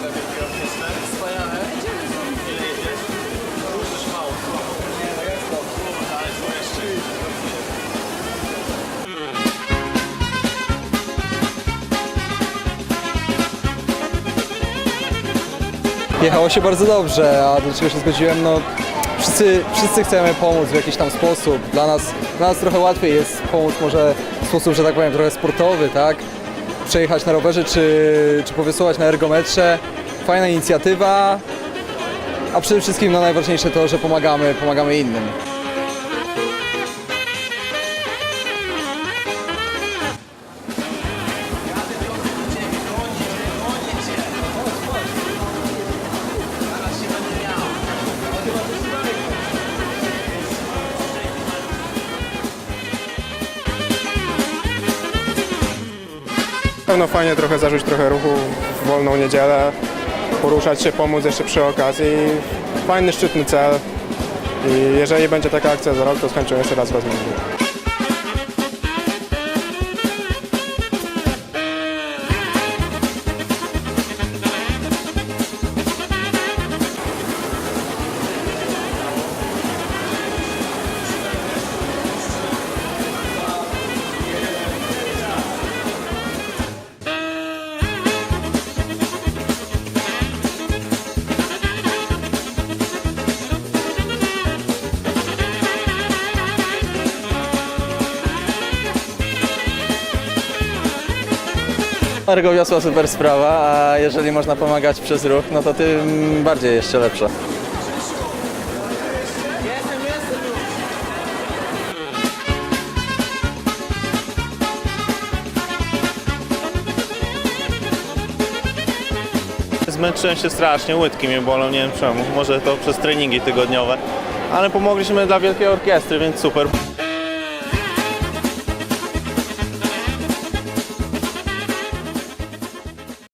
Wielkie orkiestrę. Jest Jechało się bardzo dobrze, a dlaczego się zgodziłem? No, wszyscy, wszyscy chcemy pomóc w jakiś tam sposób. Dla nas, dla nas trochę łatwiej jest pomóc może w sposób, że tak powiem, trochę sportowy, tak? Przejechać na rowerze czy, czy powysuwać na ergometrze. Fajna inicjatywa, a przede wszystkim no, najważniejsze to, że pomagamy, pomagamy innym. Pewno fajnie trochę zarzucić trochę ruchu w wolną niedzielę, poruszać się, pomóc jeszcze przy okazji. Fajny, szczytny cel i jeżeli będzie taka akcja za rok, to z chęcią jeszcze raz wezmę udział. Ergowiosła super sprawa, a jeżeli można pomagać przez ruch, no to tym bardziej jeszcze lepsza. Zmęczyłem się strasznie, łydki mnie bolą, nie wiem czemu. Może to przez treningi tygodniowe. Ale pomogliśmy dla Wielkiej Orkiestry, więc super.